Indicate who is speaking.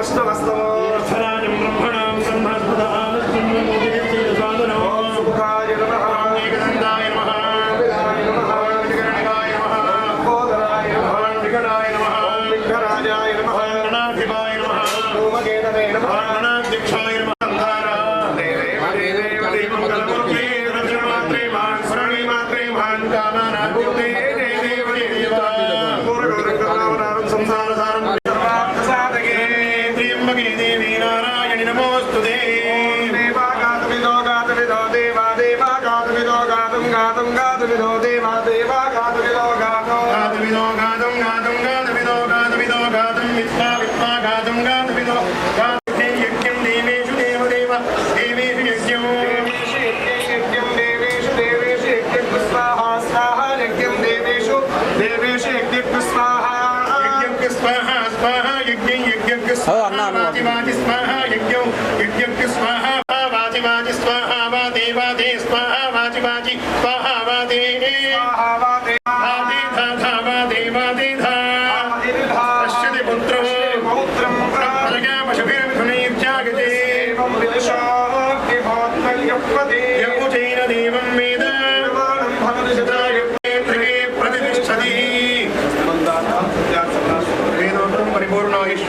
Speaker 1: कवीनामुपमस्तमस्तमो
Speaker 2: अर्थराजं ब्रह्मणां ब्रह्मस्पदानन्दब्रह्ममोदितसादनो ॐ
Speaker 1: सुमुखाय नमः
Speaker 2: एकदन्ताय స్తుతే
Speaker 1: దేవాగాతమిదో గాతమిదో దేవా దేవా గాతమిదో గాతం గాతం గాతమిదో దేవా దేవా గాతమిదో గాతం
Speaker 2: గాతమిదో గాతం గాతం గాతమిదో గాతమిదో గాతం విత్వా విత్వా గాతం గాతమిదో యజ్ఞం యజ్ఞంకి స్వాహ వాచి వాచి స్వాహ యజ్ఞం. యజ్ఞంకి స్వాహ వాచి వాచి స్వాహ వా దేవా దే స్వాహ వాచి వాచి స్వాహ వా దే దేవం వేద. ప్రతిష్టది know history.